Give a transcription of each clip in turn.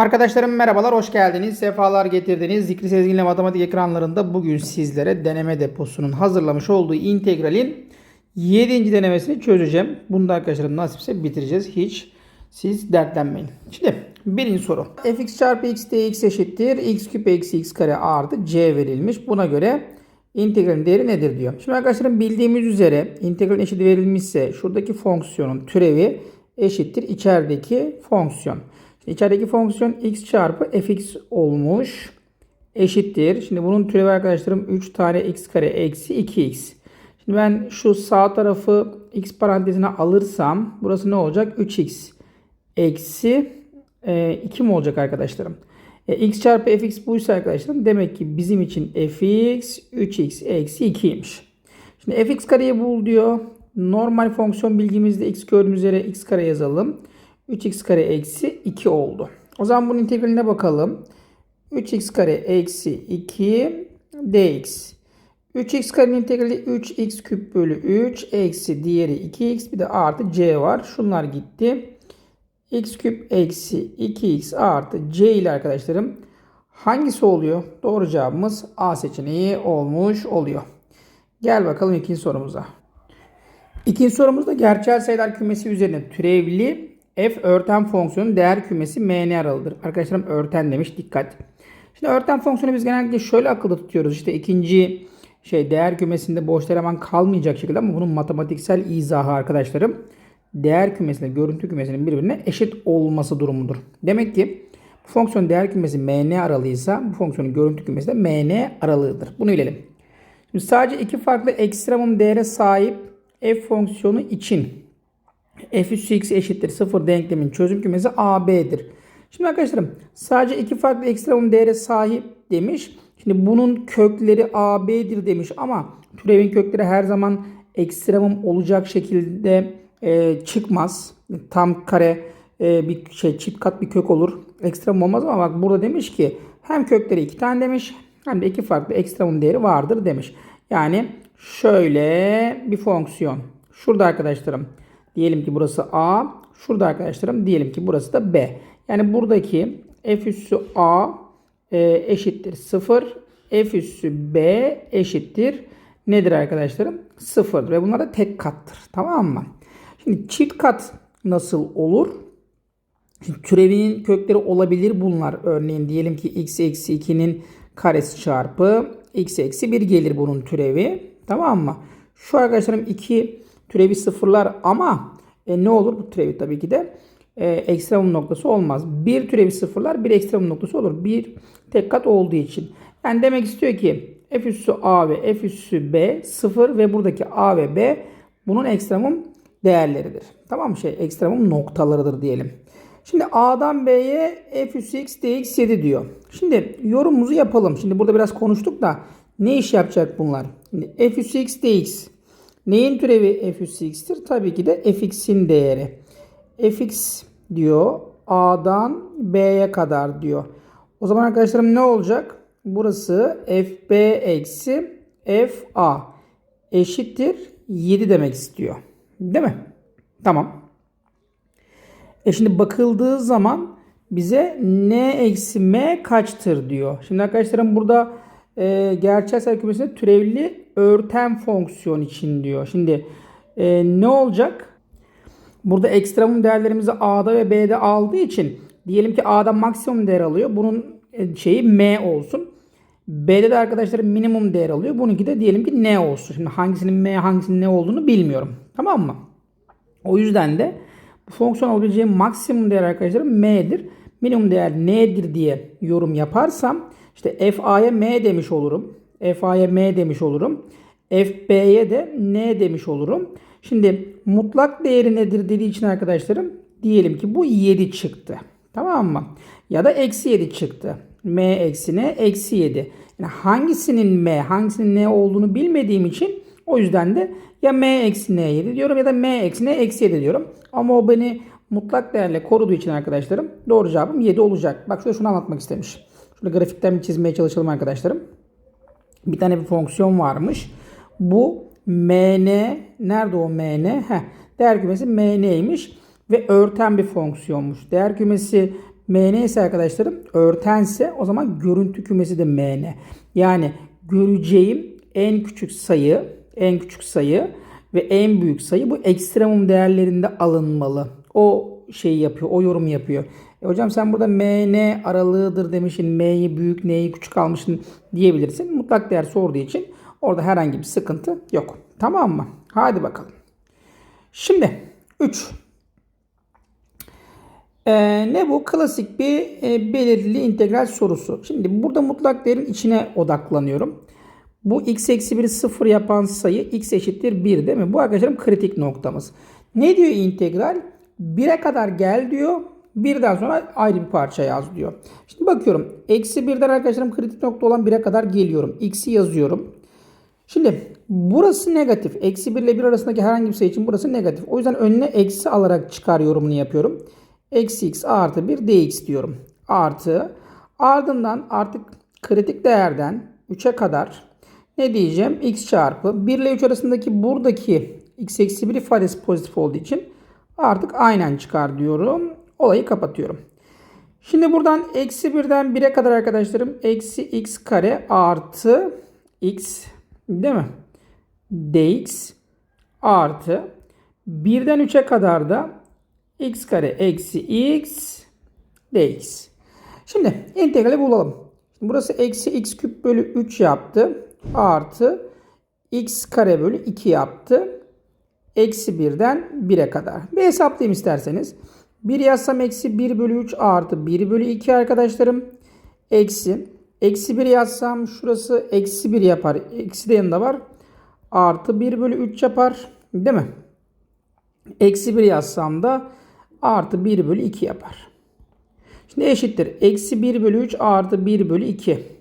Arkadaşlarım merhabalar, hoş geldiniz. Sefalar getirdiniz. Zikri Sezgin'le matematik ekranlarında bugün sizlere deneme deposunun hazırlamış olduğu integralin 7. denemesini çözeceğim. Bunu da arkadaşlarım nasipse bitireceğiz. Hiç siz dertlenmeyin. Şimdi birinci soru. fx çarpı x dx eşittir. x küp eksi x kare artı c verilmiş. Buna göre integralin değeri nedir diyor. Şimdi arkadaşlarım bildiğimiz üzere integralin eşit verilmişse şuradaki fonksiyonun türevi eşittir içerideki fonksiyon. İçerideki fonksiyon x çarpı fx olmuş. Eşittir. Şimdi bunun türevi arkadaşlarım 3 tane x kare eksi 2x. Şimdi ben şu sağ tarafı x parantezine alırsam burası ne olacak? 3x eksi e, 2 mi olacak arkadaşlarım? E, x çarpı fx buysa arkadaşlarım demek ki bizim için fx 3x eksi 2'ymiş. Şimdi fx kareyi bul diyor. Normal fonksiyon bilgimizde x gördüğümüz üzere x kare yazalım. 3x kare eksi 2 oldu. O zaman bunun integraline bakalım. 3x kare eksi 2 dx. 3x karenin integrali 3x küp bölü 3 eksi diğeri 2x bir de artı c var. Şunlar gitti. x küp eksi 2x artı c ile arkadaşlarım hangisi oluyor? Doğru cevabımız A seçeneği olmuş oluyor. Gel bakalım ikinci sorumuza. İkinci sorumuzda gerçel sayılar kümesi üzerine türevli f örten fonksiyonun değer kümesi mn aralıdır. Arkadaşlarım örten demiş dikkat. Şimdi örten fonksiyonu biz genellikle şöyle akılda tutuyoruz. İşte ikinci şey değer kümesinde boş eleman kalmayacak şekilde ama bunun matematiksel izahı arkadaşlarım değer kümesiyle görüntü kümesinin birbirine eşit olması durumudur. Demek ki bu fonksiyon değer kümesi mn aralığıysa bu fonksiyonun görüntü kümesi de mn aralığıdır. Bunu bilelim. Şimdi sadece iki farklı ekstremum değere sahip f fonksiyonu için f üssü x eşittir 0 denklemin çözüm kümesi AB'dir. Şimdi arkadaşlarım sadece iki farklı ekstremum değere sahip demiş. Şimdi bunun kökleri AB'dir demiş ama türevin kökleri her zaman ekstremum olacak şekilde e, çıkmaz. Tam kare e, bir şey çift kat bir kök olur. Ekstremum olmaz ama bak burada demiş ki hem kökleri iki tane demiş hem de iki farklı ekstremum değeri vardır demiş. Yani şöyle bir fonksiyon. Şurada arkadaşlarım diyelim ki burası A. Şurada arkadaşlarım diyelim ki burası da B. Yani buradaki f üssü A e, eşittir 0. F üssü B eşittir nedir arkadaşlarım? 0 ve bunlar da tek kattır. Tamam mı? Şimdi çift kat nasıl olur? Şimdi türevinin kökleri olabilir bunlar. Örneğin diyelim ki x eksi 2'nin karesi çarpı x eksi 1 gelir bunun türevi. Tamam mı? Şu arkadaşlarım 2 türevi sıfırlar ama e, ne olur bu türevi tabii ki de e, ekstremum noktası olmaz. Bir türevi sıfırlar bir ekstremum noktası olur. Bir tek kat olduğu için. Yani demek istiyor ki f üssü a ve f üssü b sıfır ve buradaki a ve b bunun ekstremum değerleridir. Tamam mı? Şey ekstremum noktalarıdır diyelim. Şimdi A'dan B'ye f üssü x dx 7 diyor. Şimdi yorumumuzu yapalım. Şimdi burada biraz konuştuk da ne iş yapacak bunlar? Şimdi f üssü x dx neyin türevi f üssü x'tir? Tabii ki de fx'in değeri. fx diyor A'dan B'ye kadar diyor. O zaman arkadaşlarım ne olacak? Burası fb eksi fa eşittir 7 demek istiyor. Değil mi? Tamam. E şimdi bakıldığı zaman bize n eksi m kaçtır diyor. Şimdi arkadaşlarım burada e, gerçel sayı kümesinde türevli örten fonksiyon için diyor. Şimdi e, ne olacak? Burada ekstremum değerlerimizi A'da ve B'de aldığı için diyelim ki A'da maksimum değer alıyor. Bunun e, şeyi M olsun. B'de de arkadaşlarım minimum değer alıyor. Bununki de diyelim ki N olsun. Şimdi hangisinin M hangisinin ne olduğunu bilmiyorum. Tamam mı? O yüzden de bu fonksiyon alabileceği maksimum değer arkadaşlarım M'dir. Minimum değer N'dir diye yorum yaparsam işte FA'ya M demiş olurum. FA'ya M demiş olurum. FB'ye de N demiş olurum. Şimdi mutlak değeri nedir dediği için arkadaşlarım diyelim ki bu 7 çıktı. Tamam mı? Ya da eksi 7 çıktı. M eksine eksi 7. Yani hangisinin M hangisinin N olduğunu bilmediğim için o yüzden de ya M eksi N 7 diyorum ya da M eksi N eksi 7 diyorum. Ama o beni mutlak değerle koruduğu için arkadaşlarım doğru cevabım 7 olacak. Bak şöyle şunu anlatmak istemiş. Şöyle grafikten bir çizmeye çalışalım arkadaşlarım. Bir tane bir fonksiyon varmış. Bu mn nerede o mn? Heh, değer kümesi mn'ymiş ve örten bir fonksiyonmuş. Değer kümesi MN ise arkadaşlarım örtense o zaman görüntü kümesi de MN. Yani göreceğim en küçük sayı, en küçük sayı ve en büyük sayı bu ekstremum değerlerinde alınmalı. O şeyi yapıyor, o yorum yapıyor. E hocam sen burada MN aralığıdır demişsin, M'yi büyük, N'yi küçük almışsın diyebilirsin. Mutlak değer sorduğu için orada herhangi bir sıkıntı yok. Tamam mı? Hadi bakalım. Şimdi 3. Ee, ne bu? Klasik bir e, belirli integral sorusu. Şimdi burada mutlak değerin içine odaklanıyorum. Bu x eksi 1'i 0 yapan sayı x eşittir 1 değil mi? Bu arkadaşlarım kritik noktamız. Ne diyor integral? 1'e kadar gel diyor. Birden sonra ayrı bir parça yaz diyor. Şimdi bakıyorum. Eksi 1'den arkadaşlarım kritik nokta olan 1'e kadar geliyorum. X'i yazıyorum. Şimdi burası negatif. Eksi 1 ile 1 arasındaki herhangi bir sayı için burası negatif. O yüzden önüne eksi alarak çıkar yorumunu yapıyorum. Eksi x artı 1 dx diyorum. Artı ardından artık kritik değerden 3'e kadar ne diyeceğim? x çarpı 1 ile 3 arasındaki buradaki x eksi 1 ifadesi pozitif olduğu için artık aynen çıkar diyorum. Olayı kapatıyorum. Şimdi buradan eksi 1'den 1'e kadar arkadaşlarım eksi x kare artı x değil mi? dx artı 1'den 3'e kadar da x kare eksi x dx. Şimdi integrali bulalım. Burası eksi x küp bölü 3 yaptı. Artı x kare bölü 2 yaptı. Eksi 1'den 1'e kadar. Bir hesaplayayım isterseniz. 1 yazsam eksi 1 bölü 3 artı 1 bölü 2 arkadaşlarım. Eksi. Eksi 1 yazsam şurası eksi 1 yapar. Eksi de yanında var. Artı 1 bölü 3 yapar. Değil mi? Eksi 1 yazsam da artı 1 bölü 2 yapar. Şimdi eşittir. Eksi 1 bölü 3 artı 1 bölü 2.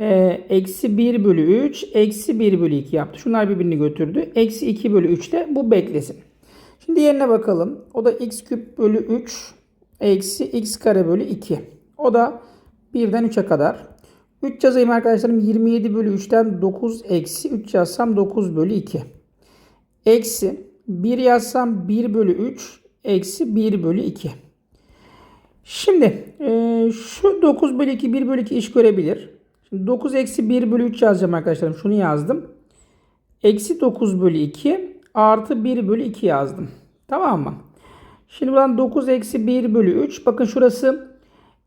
Ee, eksi 1 bölü 3 eksi 1 bölü 2 yaptı. Şunlar birbirini götürdü. Eksi 2 bölü 3 de bu beklesin. Şimdi yerine bakalım. O da x küp bölü 3 eksi x kare bölü 2. O da 1'den 3'e kadar. 3 yazayım arkadaşlarım. 27 bölü 3'ten 9 eksi 3 yazsam 9 bölü 2. Eksi 1 yazsam 1 bölü 3 eksi 1 bölü 2. Şimdi e, şu 9 bölü 2 1 bölü 2 iş görebilir. Şimdi 9 eksi 1 bölü 3 yazacağım arkadaşlarım. Şunu yazdım. Eksi 9 bölü 2 artı 1 bölü 2 yazdım. Tamam mı? Şimdi buradan 9 eksi 1 bölü 3. Bakın şurası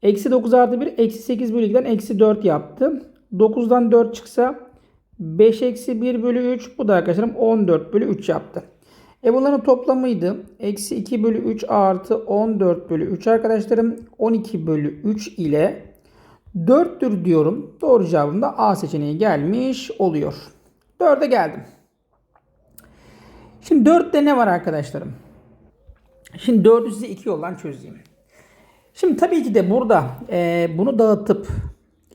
eksi 9 artı 1 eksi 8 bölü 2'den eksi 4 yaptı. 9'dan 4 çıksa 5 eksi 1 bölü 3. Bu da arkadaşlarım 14 bölü 3 yaptı. E bunların toplamıydı. Eksi 2 bölü 3 artı 14 bölü 3 arkadaşlarım. 12 bölü 3 ile 4'tür diyorum. Doğru cevabım da A seçeneği gelmiş oluyor. 4'e geldim. Şimdi 4'te ne var arkadaşlarım? Şimdi 4'ü size iki yoldan çözeyim. Şimdi tabii ki de burada e, bunu dağıtıp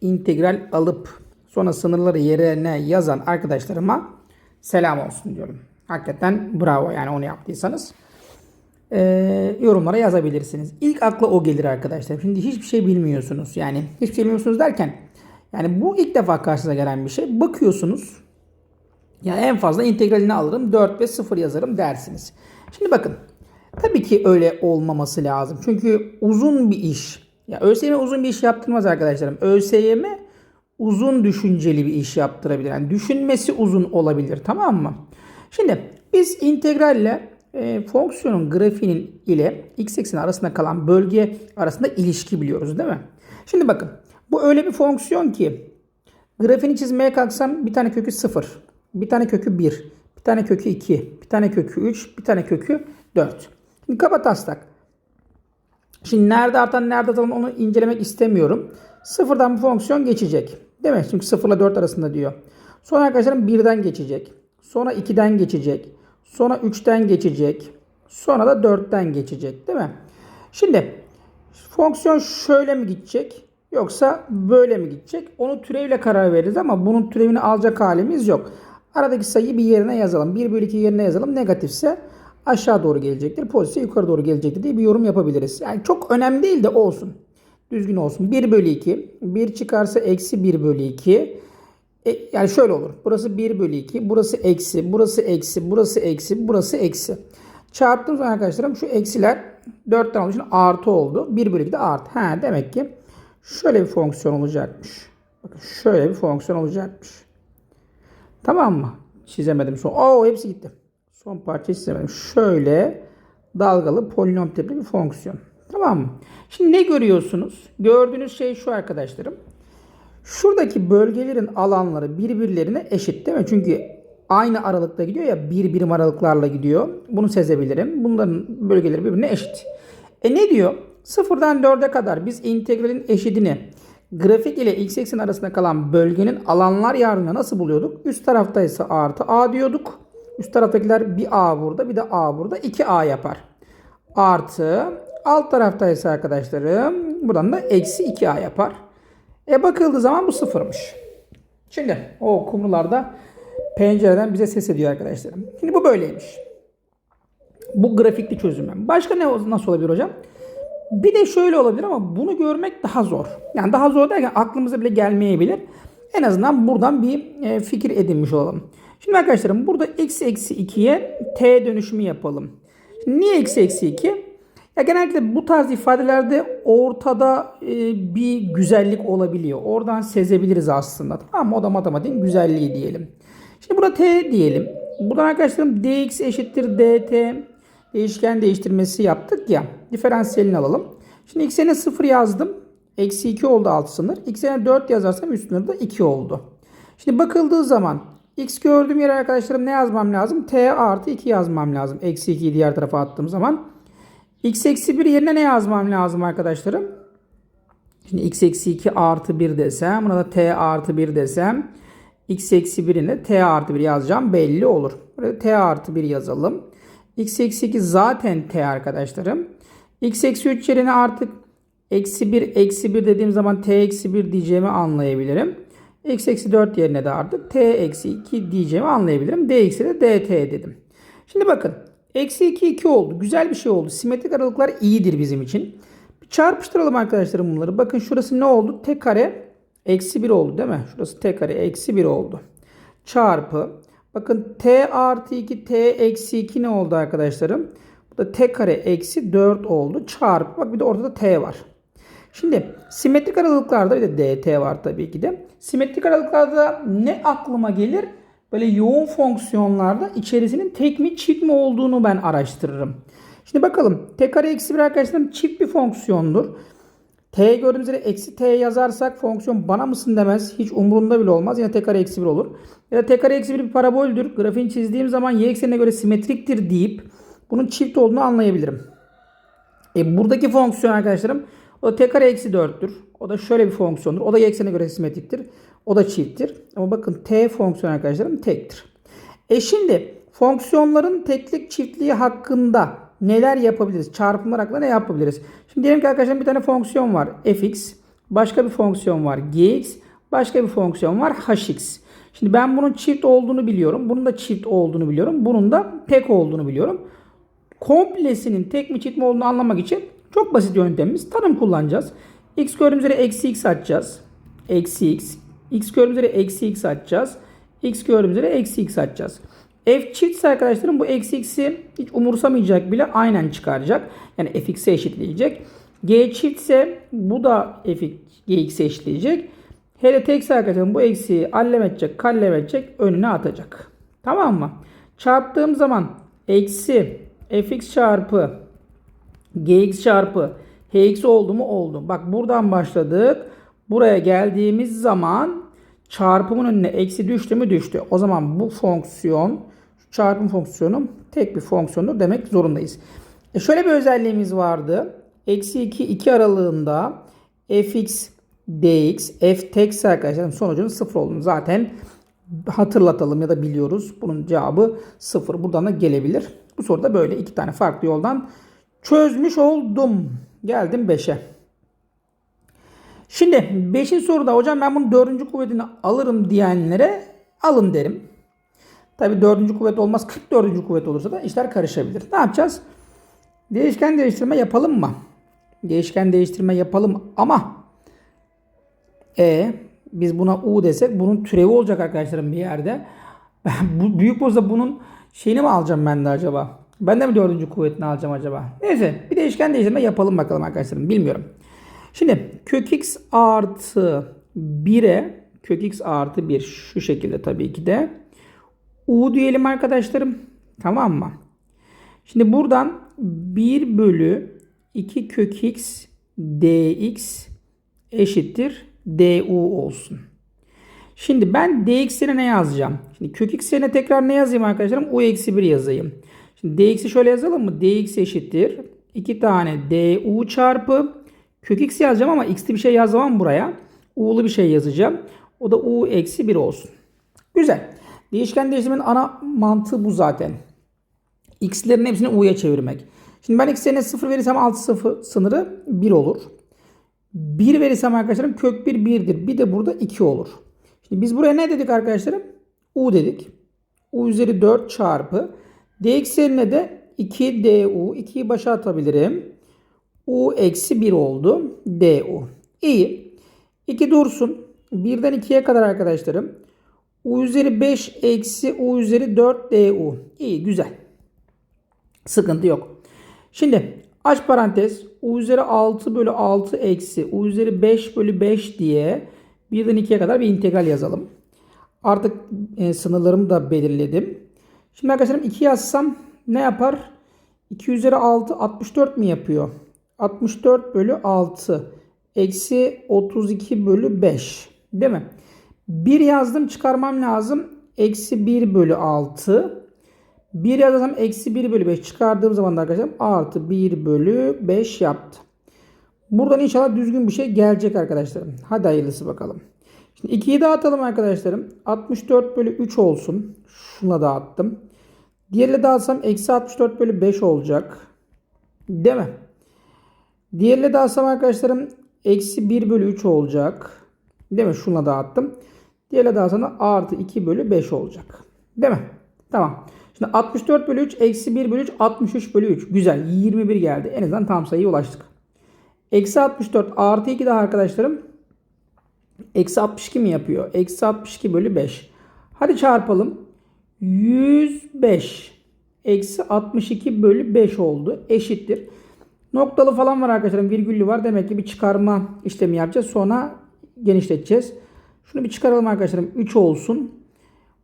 integral alıp sonra sınırları yerine yazan arkadaşlarıma selam olsun diyorum. Hakikaten bravo yani onu yaptıysanız. E, yorumlara yazabilirsiniz. İlk akla o gelir arkadaşlar. Şimdi hiçbir şey bilmiyorsunuz. Yani hiçbir şey bilmiyorsunuz derken yani bu ilk defa karşınıza gelen bir şey. Bakıyorsunuz yani en fazla integralini alırım 4 ve 0 yazarım dersiniz. Şimdi bakın tabii ki öyle olmaması lazım. Çünkü uzun bir iş. Ya ÖSYM uzun bir iş yaptırmaz arkadaşlarım. ÖSYM uzun düşünceli bir iş yaptırabilir. Yani düşünmesi uzun olabilir tamam mı? Şimdi biz integralle e, fonksiyonun grafiğinin ile x ekseni arasında kalan bölge arasında ilişki biliyoruz değil mi? Şimdi bakın bu öyle bir fonksiyon ki grafiğini çizmeye kalksam bir tane kökü 0, bir tane kökü 1, bir tane kökü 2, bir tane kökü 3, bir tane kökü 4. Şimdi kaba taslak. Şimdi nerede artan nerede azalen onu incelemek istemiyorum. Sıfırdan bu fonksiyon geçecek. Değil mi? Çünkü 0 ile 4 arasında diyor. Sonra arkadaşlarım 1'den geçecek. Sonra 2'den geçecek. Sonra 3'ten geçecek. Sonra da 4'ten geçecek. Değil mi? Şimdi fonksiyon şöyle mi gidecek? Yoksa böyle mi gidecek? Onu türevle karar veririz ama bunun türevini alacak halimiz yok. Aradaki sayıyı bir yerine yazalım. 1 bölü 2 yerine yazalım. Negatifse aşağı doğru gelecektir. Pozitifse yukarı doğru gelecektir diye bir yorum yapabiliriz. Yani çok önemli değil de olsun. Düzgün olsun. 1 bölü 2. 1 çıkarsa eksi 1 bölü 2. E, yani şöyle olur. Burası 1 bölü 2. Burası eksi. Burası eksi. Burası eksi. Burası eksi. Çarptığım zaman arkadaşlarım şu eksiler 4 tane olduğu için artı oldu. 1 bölü 2 de artı. Ha, demek ki şöyle bir fonksiyon olacakmış. Bakın şöyle bir fonksiyon olacakmış. Tamam mı? Çizemedim son. Oo hepsi gitti. Son parçayı çizemedim. Şöyle dalgalı polinom tipli bir fonksiyon. Tamam mı? Şimdi ne görüyorsunuz? Gördüğünüz şey şu arkadaşlarım. Şuradaki bölgelerin alanları birbirlerine eşit değil mi? Çünkü aynı aralıkta gidiyor ya bir birim aralıklarla gidiyor. Bunu sezebilirim. Bunların bölgeleri birbirine eşit. E ne diyor? Sıfırdan 4'e kadar biz integralin eşitini grafik ile x eksen arasında kalan bölgenin alanlar yardımıyla nasıl buluyorduk? Üst tarafta ise artı a diyorduk. Üst taraftakiler bir a burada bir de a burada 2a yapar. Artı alt tarafta ise arkadaşlarım buradan da eksi 2a yapar. E bakıldığı zaman bu sıfırmış. Şimdi o kumrularda pencereden bize ses ediyor arkadaşlarım. Şimdi bu böyleymiş. Bu grafikli çözümü. Başka ne nasıl olabilir hocam? Bir de şöyle olabilir ama bunu görmek daha zor. Yani daha zor derken aklımıza bile gelmeyebilir. En azından buradan bir e, fikir edinmiş olalım. Şimdi arkadaşlarım burada x eksi 2'ye t dönüşümü yapalım. Niye x eksi 2? Ya genellikle bu tarz ifadelerde ortada e, bir güzellik olabiliyor. Oradan sezebiliriz aslında. Tamam mı? O da matematiğin güzelliği diyelim. Şimdi burada t diyelim. Buradan arkadaşlarım dx eşittir dt değişken değiştirmesi yaptık ya. Diferansiyelini alalım. Şimdi x'e 0 yazdım. Eksi 2 oldu alt sınır. X'e 4 yazarsam üst sınır da 2 oldu. Şimdi bakıldığı zaman x gördüğüm yere arkadaşlarım ne yazmam lazım? t artı 2 yazmam lazım. Eksi 2'yi diğer tarafa attığım zaman. X eksi 1 yerine ne yazmam lazım arkadaşlarım? Şimdi x eksi 2 artı 1 desem. Buna da t artı 1 desem. x eksi 1'ine t artı 1 yazacağım belli olur. Buraya t artı 1 yazalım. x eksi 2 zaten t arkadaşlarım. x eksi 3 yerine artık eksi 1 eksi 1 dediğim zaman t eksi 1 diyeceğimi anlayabilirim. x eksi 4 yerine de artık t eksi 2 diyeceğimi anlayabilirim. d eksi de dt dedim. Şimdi bakın eksi 2 2 oldu. Güzel bir şey oldu. Simetrik aralıklar iyidir bizim için. Bir çarpıştıralım arkadaşlarım bunları. Bakın şurası ne oldu? t kare eksi 1 oldu değil mi? Şurası t kare eksi 1 oldu. Çarpı Bakın t artı 2 t eksi 2 ne oldu arkadaşlarım? Bu da t kare eksi 4 oldu. Çarpı bak bir de ortada t var. Şimdi simetrik aralıklarda bir de dt var tabii ki de. Simetrik aralıklarda ne aklıma gelir? Böyle yoğun fonksiyonlarda içerisinin tek mi çift mi olduğunu ben araştırırım. Şimdi bakalım t kare eksi 1 arkadaşlarım çift bir fonksiyondur. T gördüğümüz yere eksi t yazarsak fonksiyon bana mısın demez. Hiç umurumda bile olmaz. Yine t kare eksi 1 olur. Ya da t kare eksi 1 bir paraboldür. Grafiğini çizdiğim zaman y eksenine göre simetriktir deyip bunun çift olduğunu anlayabilirim. E buradaki fonksiyon arkadaşlarım o da t kare eksi 4'tür. O da şöyle bir fonksiyondur. O da y eksenine göre simetriktir. O da çifttir. Ama bakın t fonksiyon arkadaşlarım tektir. E şimdi fonksiyonların teklik çiftliği hakkında neler yapabiliriz? Çarpımlar hakkında ne yapabiliriz? Şimdi diyelim ki arkadaşlar bir tane fonksiyon var fx. Başka bir fonksiyon var gx. Başka bir fonksiyon var hx. Şimdi ben bunun çift olduğunu biliyorum. Bunun da çift olduğunu biliyorum. Bunun da tek olduğunu biliyorum. Komplesinin tek mi çift mi olduğunu anlamak için çok basit yöntemimiz tanım kullanacağız. x gördüğümüz yere eksi x atacağız. Eksi x. x gördüğümüz yere eksi x atacağız. x gördüğümüz yere eksi x atacağız. F çiftse arkadaşlarım bu eksi x'i hiç umursamayacak bile aynen çıkaracak. Yani fx'e eşitleyecek. G çiftse bu da f gx'e eşitleyecek. Hele tekse arkadaşlarım bu eksiği allem edecek, kallem edecek, önüne atacak. Tamam mı? Çarptığım zaman eksi fx çarpı gx çarpı hx oldu mu? Oldu. Bak buradan başladık. Buraya geldiğimiz zaman çarpımın önüne eksi düştü mü? Düştü. O zaman bu fonksiyon çarpım fonksiyonu tek bir fonksiyondur demek zorundayız. E şöyle bir özelliğimiz vardı. Eksi 2 2 aralığında fx dx f tekse arkadaşlar sonucunun sıfır olduğunu zaten hatırlatalım ya da biliyoruz. Bunun cevabı sıfır. Buradan da gelebilir. Bu soruda böyle iki tane farklı yoldan çözmüş oldum. Geldim 5'e. Şimdi 5. soruda hocam ben bunun 4. kuvvetini alırım diyenlere alın derim. Tabi 4. kuvvet olmaz 44. kuvvet olursa da işler karışabilir. Ne yapacağız? Değişken değiştirme yapalım mı? Değişken değiştirme yapalım ama e biz buna u desek bunun türevi olacak arkadaşlarım bir yerde. Büyük bozda bunun şeyini mi alacağım ben de acaba? Ben de mi dördüncü kuvvetini alacağım acaba? Neyse bir değişken değiştirme yapalım bakalım arkadaşlarım. Bilmiyorum. Şimdi kök x artı 1'e kök x artı 1 şu şekilde tabii ki de u diyelim arkadaşlarım. Tamam mı? Şimdi buradan 1 bölü 2 kök x dx eşittir du olsun. Şimdi ben dx'ine ne yazacağım? Şimdi kök x yerine tekrar ne yazayım arkadaşlarım? u eksi 1 yazayım. Şimdi dx'i şöyle yazalım mı? dx eşittir. 2 tane du çarpı kök x yazacağım ama x'li bir şey yazmam buraya. u'lu bir şey yazacağım. O da u eksi 1 olsun. Güzel. Değişken değiştirmenin ana mantığı bu zaten. x'lerin hepsini u'ya çevirmek. Şimdi ben x yerine 0 verirsem alt sıfır sınırı 1 olur. 1 verirsem arkadaşlarım kök 1 1'dir. Bir de burada 2 olur. Şimdi biz buraya ne dedik arkadaşlarım? U dedik. U üzeri 4 çarpı. Dx yerine de 2 du. 2'yi başa atabilirim. U eksi 1 oldu. du. İyi. 2 dursun. 1'den 2'ye kadar arkadaşlarım. U üzeri 5 eksi U üzeri 4 du. İyi güzel. Sıkıntı yok. Şimdi aç parantez U üzeri 6 bölü 6 eksi U üzeri 5 bölü 5 diye 1'den 2'ye kadar bir integral yazalım. Artık e, sınırlarımı da belirledim. Şimdi arkadaşlarım 2 yazsam ne yapar? 2 üzeri 6 64 mi yapıyor? 64 bölü 6 eksi 32 bölü 5 değil mi? 1 yazdım çıkarmam lazım. Eksi 1 bölü 6 1 yazarsam eksi 1 bölü 5 çıkardığım zaman da arkadaşlar artı 1 bölü 5 yaptı. Buradan inşallah düzgün bir şey gelecek arkadaşlarım. Hadi hayırlısı bakalım. Şimdi 2'yi dağıtalım arkadaşlarım. 64 bölü 3 olsun. Şuna dağıttım. Diğerle dağıtsam eksi 64 bölü 5 olacak. Değil mi? Diğerle dağıtsam arkadaşlarım eksi 1 bölü 3 olacak. Değil mi? Şuna dağıttım. Diğerle dağıtsam da artı 2 bölü 5 olacak. Değil mi? Tamam. Şimdi 64 bölü 3 eksi 1 bölü 3 63 bölü 3. Güzel 21 geldi. En azından tam sayıya ulaştık. Eksi 64 artı 2 daha arkadaşlarım. Eksi 62 mi yapıyor? Eksi 62 bölü 5. Hadi çarpalım. 105 eksi 62 bölü 5 oldu. Eşittir. Noktalı falan var arkadaşlarım. Virgüllü var. Demek ki bir çıkarma işlemi yapacağız. Sonra genişleteceğiz. Şunu bir çıkaralım arkadaşlarım. 3 olsun.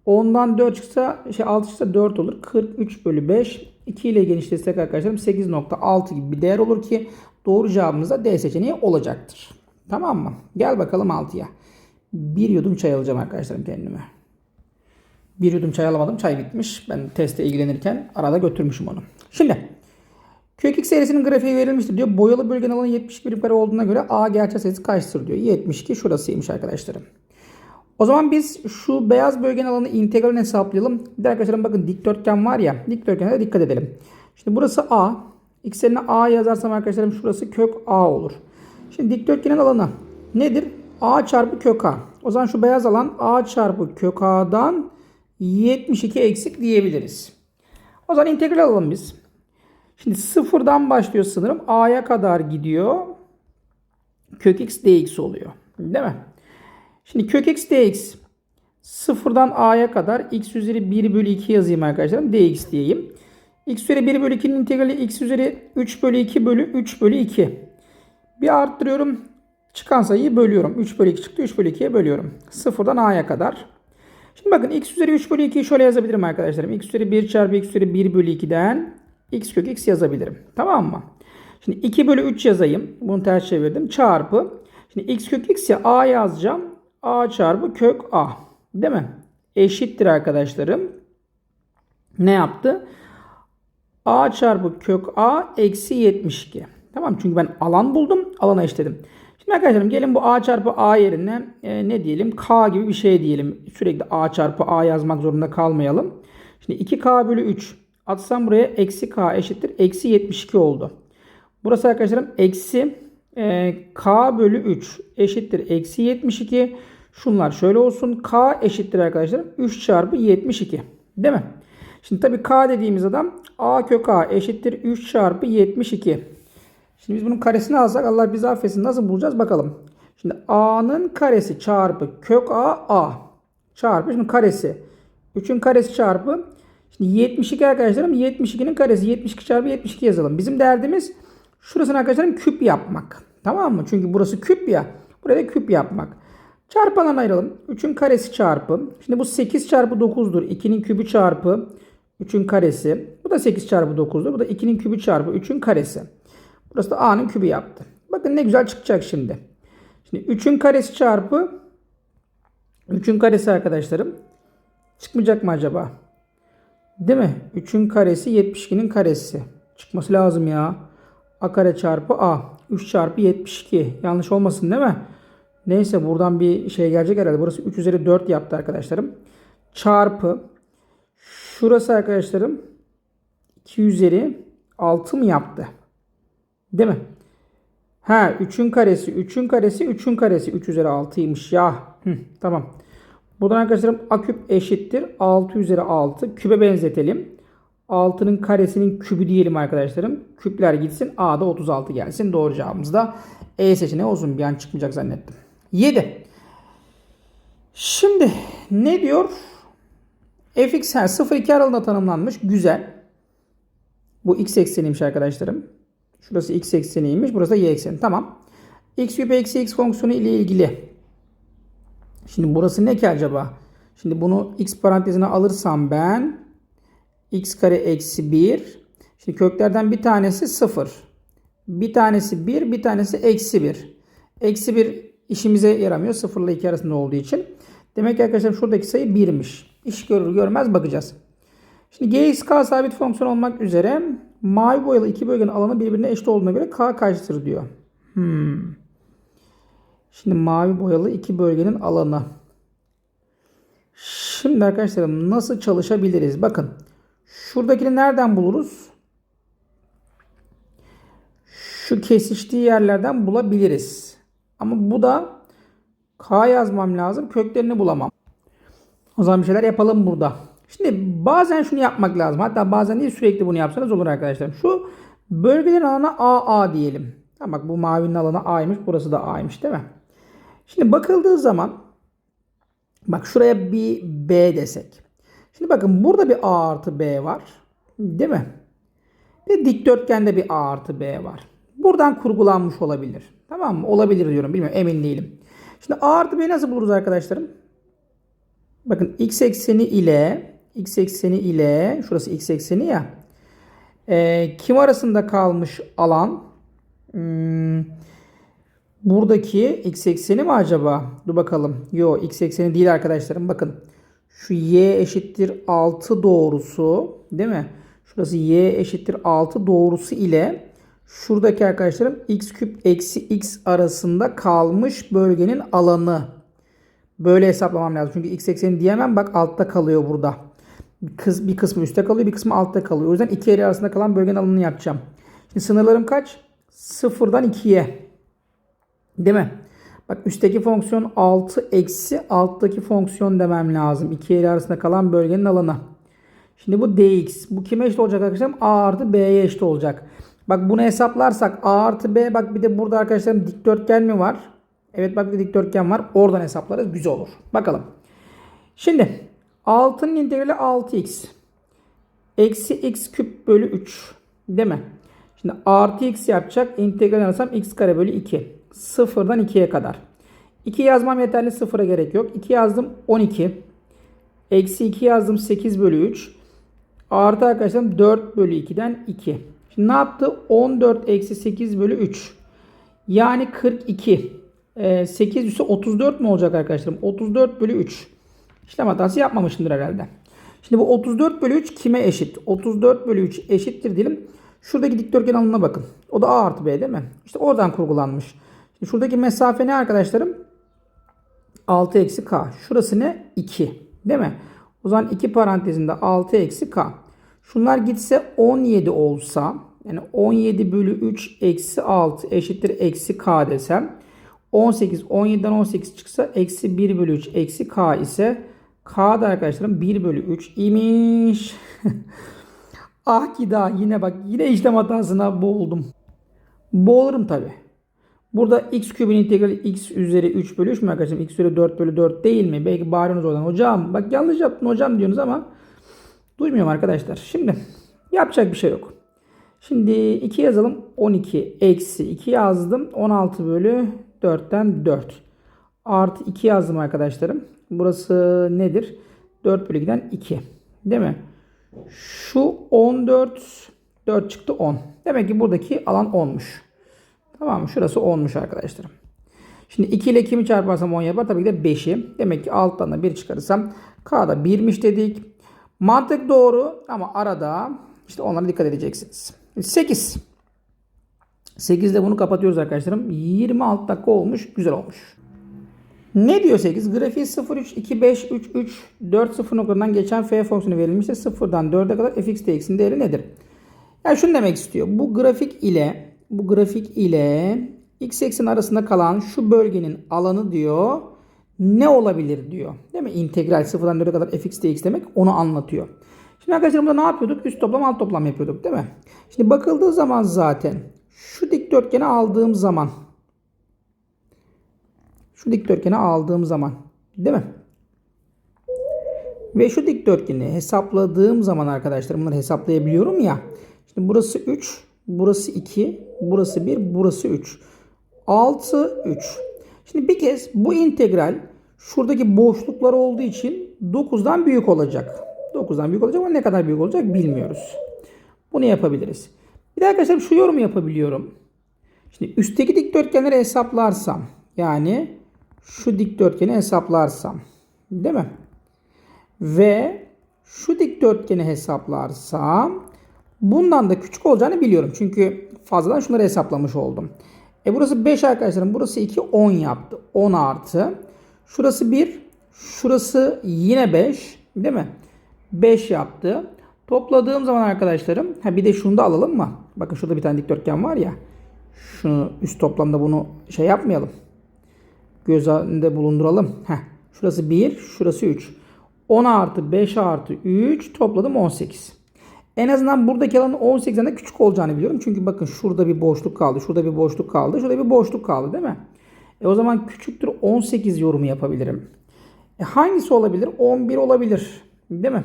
10'dan 4 çıksa şey 6 çıksa 4 olur. 43 bölü 5. 2 ile genişletsek arkadaşlarım 8.6 gibi bir değer olur ki doğru cevabımız da D seçeneği olacaktır. Tamam mı? Gel bakalım 6'ya. Bir yudum çay alacağım arkadaşlarım kendime. Bir yudum çay alamadım. Çay bitmiş. Ben teste ilgilenirken arada götürmüşüm onu. Şimdi kök x serisinin grafiği verilmiştir diyor. Boyalı bölgenin alanı 71 kare olduğuna göre A gerçek sayısı kaçtır diyor. 72 şurasıymış arkadaşlarım. O zaman biz şu beyaz bölgenin alanı integralini hesaplayalım. Bir arkadaşlarım bakın dikdörtgen var ya. Dikdörtgene de dikkat edelim. Şimdi burası A. X yerine A yazarsam arkadaşlarım şurası kök A olur. Şimdi dikdörtgenin alanı nedir? A çarpı kök A. O zaman şu beyaz alan A çarpı kök A'dan 72 eksik diyebiliriz. O zaman integral alalım biz. Şimdi sıfırdan başlıyor sınırım. A'ya kadar gidiyor. Kök x dx oluyor. Değil mi? Şimdi kök x dx sıfırdan a'ya kadar x üzeri 1 bölü 2 yazayım arkadaşlar. dx diyeyim. x üzeri 1 bölü 2'nin integrali x üzeri 3 bölü 2 bölü 3 bölü 2. Bir arttırıyorum. Çıkan sayıyı bölüyorum. 3 bölü 2 çıktı. 3 bölü 2'ye bölüyorum. Sıfırdan a'ya kadar. Şimdi bakın x üzeri 3 bölü 2'yi şöyle yazabilirim arkadaşlarım. x üzeri 1 çarpı x üzeri 1 bölü 2'den x kök x yazabilirim. Tamam mı? Şimdi 2 bölü 3 yazayım. Bunu ters çevirdim. Çarpı. Şimdi x kök x ya a yazacağım. a çarpı kök a. Değil mi? Eşittir arkadaşlarım. Ne yaptı? a çarpı kök a eksi 72. Tamam çünkü ben alan buldum. Alana eşitledim. Şimdi arkadaşlarım gelin bu a çarpı a yerine e, ne diyelim? k gibi bir şey diyelim. Sürekli a çarpı a yazmak zorunda kalmayalım. Şimdi 2k bölü 3. Atsam buraya eksi k eşittir. Eksi 72 oldu. Burası arkadaşlarım eksi e, k bölü 3 eşittir. Eksi 72. Şunlar şöyle olsun. K eşittir arkadaşlarım. 3 çarpı 72. Değil mi? Şimdi tabii K dediğimiz adam A kök A eşittir 3 çarpı 72. Şimdi biz bunun karesini alsak Allah bizi affetsin. Nasıl bulacağız bakalım. Şimdi A'nın karesi çarpı kök A A çarpı şimdi karesi. 3'ün karesi çarpı. Şimdi 72 arkadaşlarım 72'nin karesi 72 çarpı 72 yazalım. Bizim derdimiz şurasını arkadaşlarım küp yapmak. Tamam mı? Çünkü burası küp ya. Buraya da küp yapmak. Çarpanlarına ayıralım. 3'ün karesi çarpı. Şimdi bu 8 çarpı 9'dur. 2'nin kübü çarpı 3'ün karesi. Bu da 8 çarpı 9'dur. Bu da 2'nin kübü çarpı 3'ün karesi. Burası da a'nın kübü yaptı. Bakın ne güzel çıkacak şimdi. Şimdi 3'ün karesi çarpı 3'ün karesi arkadaşlarım. Çıkmayacak mı acaba? Değil mi? 3'ün karesi 72'nin karesi. Çıkması lazım ya. A kare çarpı A. 3 çarpı 72. Yanlış olmasın değil mi? Neyse buradan bir şey gelecek herhalde. Burası 3 üzeri 4 yaptı arkadaşlarım. Çarpı. Şurası arkadaşlarım 2 üzeri 6 mı yaptı? Değil mi? Ha 3'ün karesi 3'ün karesi 3'ün karesi 3 üzeri 6'ymış ya. Hı, tamam. Buradan arkadaşlarım a küp eşittir 6 üzeri 6. Kübe benzetelim. 6'nın karesinin kübü diyelim arkadaşlarım. Küpler gitsin. A'da 36 gelsin. Doğru cevabımız da E seçeneği olsun. Bir an çıkmayacak zannettim. 7. Şimdi ne diyor? fx her 0-2 aralığında tanımlanmış. Güzel. Bu x ekseniymiş arkadaşlarım. Şurası x ekseniymiş. Burası da y ekseni. Tamam. x küp eksi x fonksiyonu ile ilgili. Şimdi burası ne ki acaba? Şimdi bunu x parantezine alırsam ben x kare eksi 1. Şimdi köklerden bir tanesi 0. Bir tanesi 1, bir tanesi eksi 1. Eksi 1 işimize yaramıyor. 0 ile 2 arasında olduğu için. Demek ki arkadaşlar şuradaki sayı 1'miş. İş görür görmez bakacağız. Şimdi gx k sabit fonksiyon olmak üzere mavi boyalı iki bölgenin alanı birbirine eşit olduğuna göre k kaçtır diyor. Hmm. Şimdi mavi boyalı iki bölgenin alanı. Şimdi arkadaşlarım nasıl çalışabiliriz? Bakın. Şuradakini nereden buluruz? Şu kesiştiği yerlerden bulabiliriz. Ama bu da K yazmam lazım. Köklerini bulamam. O zaman bir şeyler yapalım burada. Şimdi bazen şunu yapmak lazım. Hatta bazen değil sürekli bunu yapsanız olur arkadaşlar. Şu bölgelerin alanına AA diyelim. Tamam bak bu mavinin alanı A'ymış. Burası da A'ymış değil mi? Şimdi bakıldığı zaman bak şuraya bir B desek. Şimdi bakın burada bir A artı B var. Değil mi? Ve dikdörtgende bir A artı B var. Buradan kurgulanmış olabilir. Tamam mı? Olabilir diyorum. Bilmiyorum. Emin değilim. Şimdi A artı B'yi nasıl buluruz arkadaşlarım? Bakın x ekseni ile x ekseni ile şurası x ekseni ya. E, kim arasında kalmış alan? Hmm, buradaki x ekseni mi acaba? Dur bakalım. Yo x ekseni değil arkadaşlarım. Bakın. Şu y eşittir 6 doğrusu. Değil mi? Şurası y eşittir 6 doğrusu ile şuradaki arkadaşlarım x küp eksi x arasında kalmış bölgenin alanı. Böyle hesaplamam lazım. Çünkü x ekseni diyemem. Bak altta kalıyor burada. Kız, bir kısmı üstte kalıyor. Bir kısmı altta kalıyor. O yüzden iki yeri arasında kalan bölgenin alanını yapacağım. Şimdi sınırlarım kaç? Sıfırdan 2'ye. Değil mi? Bak üstteki fonksiyon 6 eksi alttaki fonksiyon demem lazım. İki yeri arasında kalan bölgenin alanı. Şimdi bu dx. Bu kime eşit olacak arkadaşlarım? a artı b'ye eşit olacak. Bak bunu hesaplarsak a artı b. Bak bir de burada arkadaşlarım dikdörtgen mi var? Evet bak bir dikdörtgen var. Oradan hesaplarız. Güzel olur. Bakalım. Şimdi 6'nın integrali 6x. Eksi x küp bölü 3. Değil mi? Şimdi artı x yapacak. İntegral alırsam x kare bölü 2. Sıfırdan 2'ye kadar. 2 yazmam yeterli. Sıfıra gerek yok. 2 yazdım 12. Eksi 2 yazdım 8 bölü 3. Artı arkadaşlarım 4 bölü 2'den 2. Şimdi ne yaptı? 14 eksi 8 bölü 3. Yani 42. 8 üssü 34 mu olacak arkadaşlarım? 34 bölü 3. İşlem hatası yapmamışımdır herhalde. Şimdi bu 34 bölü 3 kime eşit? 34 bölü 3 eşittir diyelim. Şuradaki dikdörtgen alanına bakın. O da A artı B değil mi? İşte oradan kurgulanmış. Şimdi şuradaki mesafe ne arkadaşlarım? 6 eksi K. Şurası ne? 2. Değil mi? O zaman 2 parantezinde 6 eksi K. Şunlar gitse 17 olsa yani 17 bölü 3 eksi 6 eşittir eksi K desem 18 17'den 18 çıksa eksi 1 bölü 3 eksi K ise K da arkadaşlarım 1 bölü 3 imiş. ah ki daha yine bak yine işlem hatasına boğuldum. Boğulurum tabi. Burada x kübün integrali x üzeri 3 bölü 3 mü arkadaşlar? x üzeri 4 bölü 4 değil mi? Belki bağırıyorsunuz oradan. Hocam bak yanlış yaptın hocam diyorsunuz ama Duymuyorum arkadaşlar. Şimdi yapacak bir şey yok. Şimdi 2 yazalım. 12 eksi 2 yazdım. 16 bölü 4'ten 4. Artı 2 yazdım arkadaşlarım. Burası nedir? 4 bölü 2'den 2. Değil mi? Şu 14 4 çıktı 10. Demek ki buradaki alan 10'muş. Tamam mı? Şurası 10'muş arkadaşlarım. Şimdi 2 ile kimi çarparsam 10 yapar. Tabii ki de 5'i. Demek ki alttan da 1 çıkarırsam K'da 1'miş dedik. Mantık doğru ama arada işte onlara dikkat edeceksiniz. 8. 8'de bunu kapatıyoruz arkadaşlarım. 26 dakika olmuş. Güzel olmuş. Ne diyor 8? Grafiği 0, 3, 2, 5, 3, 3, 4, 0 noktadan geçen f fonksiyonu verilmişse 0'dan 4'e kadar fx dx'in değeri nedir? Yani şunu demek istiyor. Bu grafik ile bu grafik ile x eksen arasında kalan şu bölgenin alanı diyor ne olabilir diyor. Değil mi? İntegral 0'dan 4'e kadar fx dx demek onu anlatıyor. Şimdi arkadaşlar burada ne yapıyorduk? Üst toplam alt toplam yapıyorduk değil mi? Şimdi bakıldığı zaman zaten şu dikdörtgeni aldığım zaman şu dikdörtgeni aldığım zaman değil mi? Ve şu dikdörtgeni hesapladığım zaman arkadaşlar bunları hesaplayabiliyorum ya. Şimdi burası 3, burası 2, burası 1, burası 3. 6, 3. Şimdi bir kez bu integral şuradaki boşluklar olduğu için 9'dan büyük olacak. 9'dan büyük olacak ama ne kadar büyük olacak bilmiyoruz. Bunu yapabiliriz. Bir de arkadaşlar şu yorumu yapabiliyorum. Şimdi üstteki dikdörtgenleri hesaplarsam yani şu dikdörtgeni hesaplarsam değil mi? Ve şu dikdörtgeni hesaplarsam bundan da küçük olacağını biliyorum. Çünkü fazladan şunları hesaplamış oldum. E burası 5 arkadaşlarım. Burası 2 10 yaptı. 10 artı. Şurası 1. Şurası yine 5. Değil mi? 5 yaptı. Topladığım zaman arkadaşlarım. Ha bir de şunu da alalım mı? Bakın şurada bir tane dikdörtgen var ya. Şunu üst toplamda bunu şey yapmayalım. Göz önünde bulunduralım. Heh. Şurası 1. Şurası 3. 10 artı 5 artı 3 topladım 18. En azından buradaki alanın 18'den de küçük olacağını biliyorum. Çünkü bakın şurada bir boşluk kaldı. Şurada bir boşluk kaldı. Şurada bir boşluk kaldı değil mi? E o zaman küçüktür 18 yorumu yapabilirim. E hangisi olabilir? 11 olabilir. Değil mi?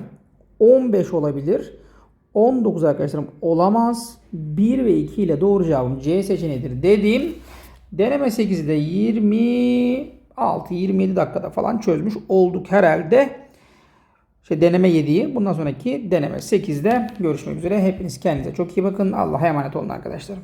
15 olabilir. 19 arkadaşlarım olamaz. 1 ve 2 ile doğru cevabım C seçeneğidir dediğim deneme 8'i de 26-27 dakikada falan çözmüş olduk herhalde. İşte deneme 7'yi bundan sonraki deneme 8'de görüşmek üzere. Hepiniz kendinize çok iyi bakın. Allah'a emanet olun arkadaşlarım.